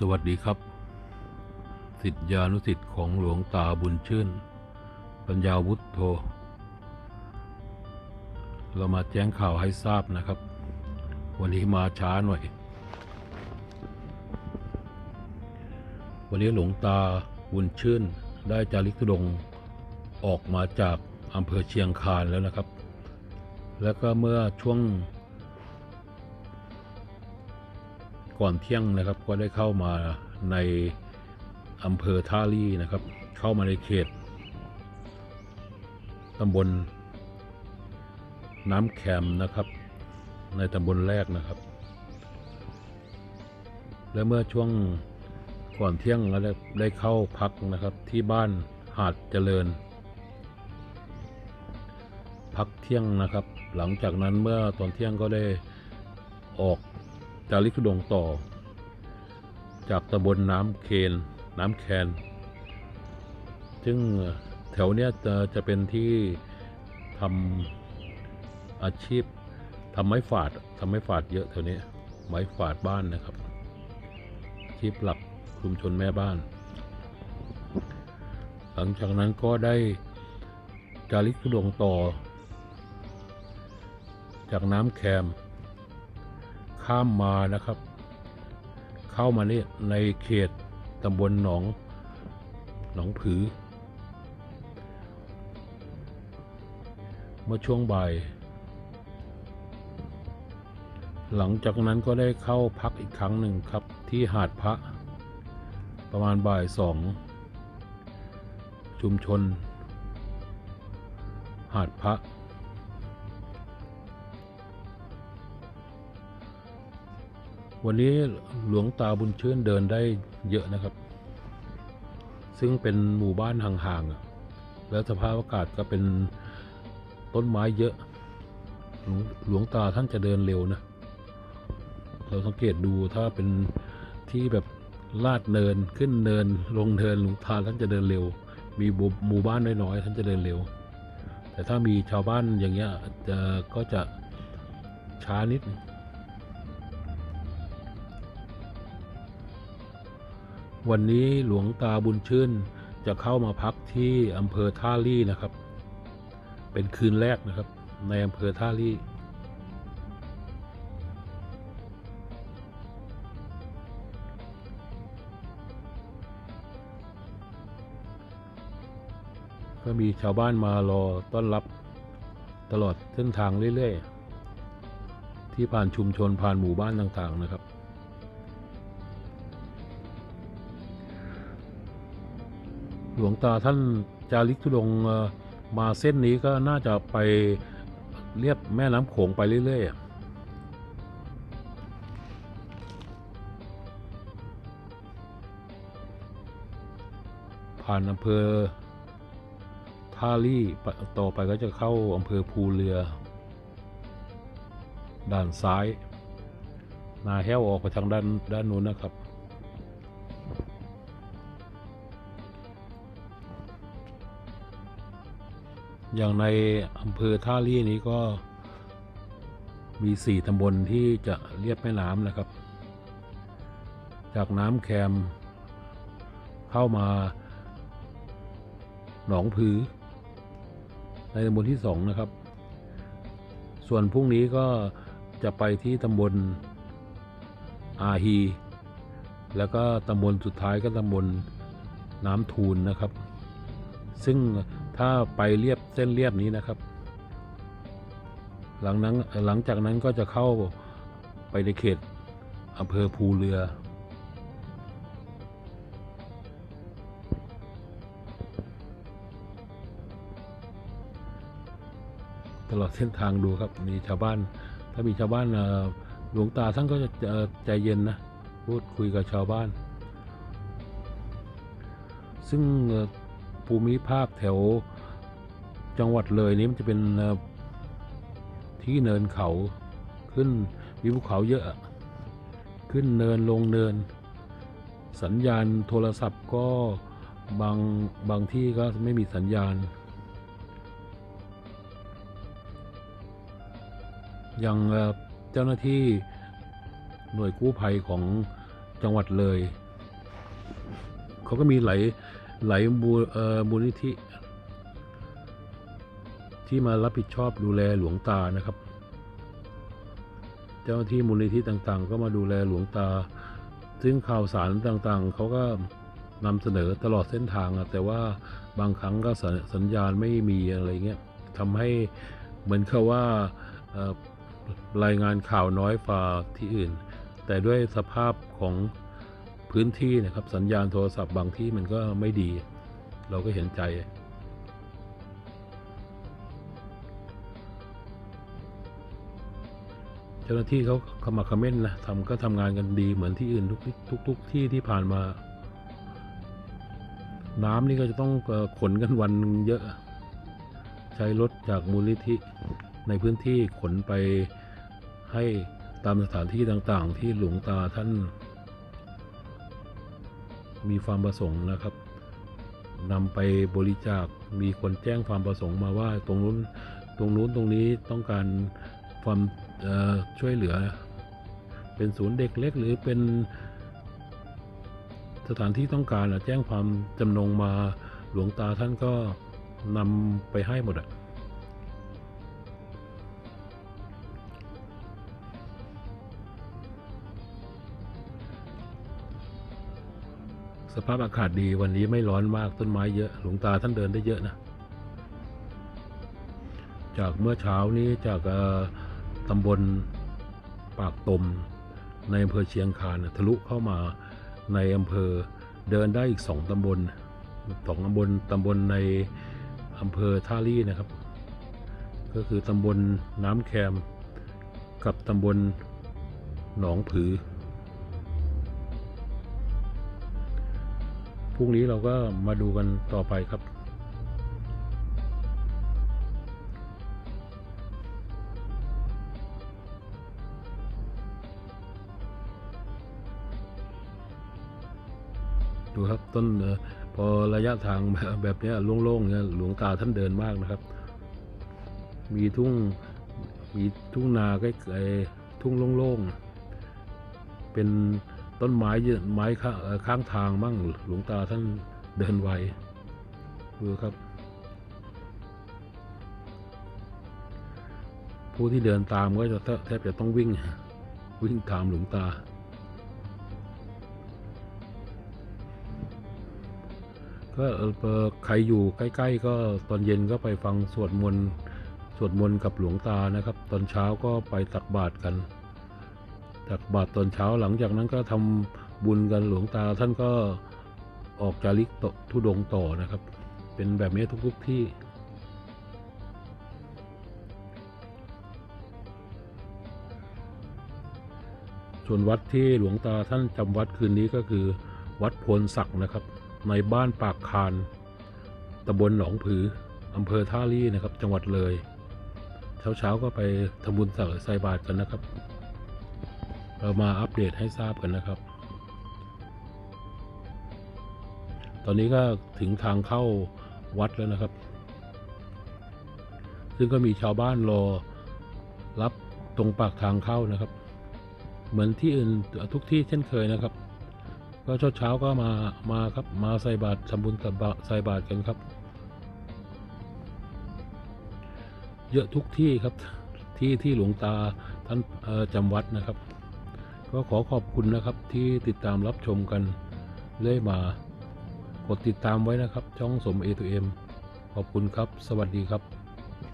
สวัสดีครับ สิทธิานุสิทธิ์ของหลวงตาบุญชื่น ปัญญาวุฒโธ เรามาแจ้งข่าวให้ทราบนะครับ วันนี้มาช้าหน่อย วันนี้หลวงตาบุญชื่น ได้จาริกธุดงออกมาจากอำเภอเชียงคานแล้วนะครับ แล้วก็เมื่อช่วง ก่อนเที่ยงนะครับก็ได้เข้ามาในอำเภอท่าลี่นะครับ เข้ามาในเขตตำบลน้ำแคมนะครับ ในตำบลแรกนะครับ และเมื่อช่วงก่อนเที่ยงก็ได้ได้เข้าพักนะครับที่บ้านหาดเจริญ พักเที่ยงนะครับ หลังจากนั้นเมื่อตอนเที่ยงก็ได้ออก จาริกธุดงต่อ จากตำบลน้ำเคนน้ำแคน ซึ่งแถวเนี้ยจะจะเป็นที่ทำอาชีพทำไม้ฝาดทำไม้ฝาดเยอะแถวนี้ไม้ฝาดบ้านนะครับอาชีพหลักชุมชนแม่บ้าน หลังจากนั้นก็ได้จาริกธุดงต่อ จากน้ำแคม ข้ามมานะครับ เข้ามาเนี่ยในเขตตำบลหนองหนองผือ เมื่อช่วงบ่าย หลังจากนั้นก็ได้เข้าพักอีกครั้งหนึ่งครับที่หาดพระ ประมาณบ่ายสองชุมชน หาดพระ วันนี้หลวงตาบุญชื่นเดินได้เยอะนะครับ ซึ่งเป็นหมู่บ้านห่างๆแล้วสภาพอากาศก็เป็นต้นไม้เยอะ หลวงตาท่านจะเดินเร็วนะ เราสังเกตดูถ้าเป็นที่แบบลาดเนินขึ้นเนินลงเนินหลวงตาท่านจะเดินเร็ว มีหมู่หมู่บ้านน้อยๆท่านจะเดินเร็ว แต่ถ้ามีชาวบ้านอย่างเงี้ยจะก็จะช้านิดนึง วันนี้หลวงตาบุญชื่นจะเข้ามาพักที่อำเภอท่าลี่นะครับ เป็นคืนแรกนะครับ ในอำเภอท่าลี่ก็มีชาวบ้านมารอต้อนรับตลอดเส้นทางเรื่อยๆ ที่ผ่านชุมชนผ่านหมู่บ้านต่างๆนะครับ หลวงตาท่านจาริกธุดงมาเส้นนี้ก็น่าจะไปเรียบแม่น้ำโขงไปเรื่อยๆผ่านอำเภอท่าลี่ต่อไปก็จะเข้าอำเภอภูเรือ ด้านซ้าย นาแห้วออกไปทางด้านด้านนู้นนะครับ อย่างในอำเภอท่าลี่นี้ก็มีสี่ตำบลที่จะเรียบแม่น้ำนะครับ จากน้ำแคมเข้ามาหนองผือ ในตำบลที่สองนะครับ ส่วนพรุ่งนี้ก็จะไปที่ตำบลอาฮี แล้วก็ตำบลสุดท้ายก็ตำบลน้ำทูนนะครับ ซึ่งถ้าไปเรียบ เส้นเรียบนี้นะครับ หลังนั้นหลังจากนั้นก็จะเข้าไปในเขตอำเภอภูเรือ ตลอดเส้นทางดูครับมีชาวบ้าน ถ้ามีชาวบ้านหลวงตาท่านก็จะใจเย็นนะพูดคุยกับชาวบ้าน ซึ่งภูมิภาคแถว จังหวัดเลยนี้มันจะเป็นที่เนินเขาขึ้นมีภูเขาเยอะ ขึ้นเนินลงเนิน สัญญาณโทรศัพท์ก็บางบางที่ก็ไม่มีสัญญาณ อย่างเจ้าหน้าที่หน่วยกู้ภัยของจังหวัดเลย เขาก็มีหลายหลายมูลนิธิ ที่มารับผิดชอบดูแลหลวงตานะครับ เจ้าหน้าที่มูลนิธิต่างๆ ก็มาดูแลหลวงตา ซึ่งข่าวสารต่างๆ เขาก็นำเสนอตลอดเส้นทางอะแต่ว่าบางครั้งก็สัญญาณไม่มีอะไรเงี้ยทำให้เหมือนกับว่ารายงานข่าวน้อยฝ่าที่อื่น แต่ด้วยสภาพของพื้นที่นะครับ สัญญาณโทรศัพท์บางที่มันก็ไม่ดี เราก็เห็นใจ เจ้าหน้าที่เขาขมักเขม้นนะทำก็ทำงานกันดีเหมือนที่อื่นทุกทุกทุกที่ที่ผ่านมา น้ำนี่ก็จะต้องขนกันวันเยอะ ใช้รถจากมูลนิธิในพื้นที่ขนไปให้ตามสถานที่ต่างๆ ที่หลวงตาท่าน มีความประสงค์นะครับนำไปบริจาคมีคนแจ้งความประสงค์มาว่าตรงนู้นตรงนู้นตรงนี้ต้องการ ความช่วยเหลือ เป็นศูนย์เด็กเล็ก หรือเป็นสถานที่ต้องการอแจ้งความจำนงมาหลวงตาท่านก็นำไปให้หมดอะสภาพอากาศดีวันนี้ไม่ร้อนมากต้นไม้เยอะ หลวงตาท่านเดินได้เยอะนะ จากเมื่อเช้านี้จากอ ตำบลปากตม ในอำเภอเชียงคานทะลุเข้ามาในอำเภอเดินได้อีกสองตำบลสองตำบลตำบลในอำเภอท่าลี่นะครับ ก็คือตำบลน้ำแคมกับตำบลหนองผือพรุ่งนี้เราก็มาดูกันต่อไปครับ ดูครับต้นพอระยะทางแบบแบบนี้โล่งๆเนี่ยหลวงตาท่านเดินมากนะครับ มีทุ่งมีทุ่งนาใกล้ๆทุ่งโล่งๆเป็นต้นไม้ยอะไม้ข้างทางบ้างหลวงตาท่านเดินไวดูครับ ผู้ที่เดินตามก็จะแทบจะต้องวิ่งวิ่งตามหลวงตา ก็ใครอยู่ใกล้ ๆ ก็ตอนเย็นก็ไปฟังสวดมนต์สวดมนต์กับหลวงตานะครับ ตอนเช้าก็ไปตักบาตรกัน ตักบาตรตอนเช้าหลังจากนั้นก็ทำบุญกันหลวงตาท่านก็ออกจาริกตทุดงต่อนะครับ เป็นแบบนี้ทุกๆที่ ส่วนวัดที่หลวงตาท่านจำวัดคืนนี้ก็คือวัดโพนศักดิ์นะครับ ในบ้านปากคานตำบลหนองผืออำเภอท่าลี่นะครับ จังหวัดเลย เช้าๆก็ไปทำบุญตักใส่บาตรกันนะครับ เรามาอัปเดตให้ทราบกันนะครับ ตอนนี้ก็ถึงทางเข้าวัดแล้วนะครับ ซึ่งก็มีชาวบ้านรอรับตรงปากทางเข้านะครับ เหมือนที่อื่นทุกที่เช่นเคยนะครับ ก็เช้าเช้าก็มามาครับมาใส่บาตรทำบุญใส่บาตรกันครับ เยอะทุกที่ครับที่ที่หลวงตาท่านจำวัดนะครับ ก็ขอขอบคุณนะครับที่ติดตามรับชมกันเรื่อยมากดติดตามไว้นะครับ ช่องสม A to M ขอบคุณครับ สวัสดีครับ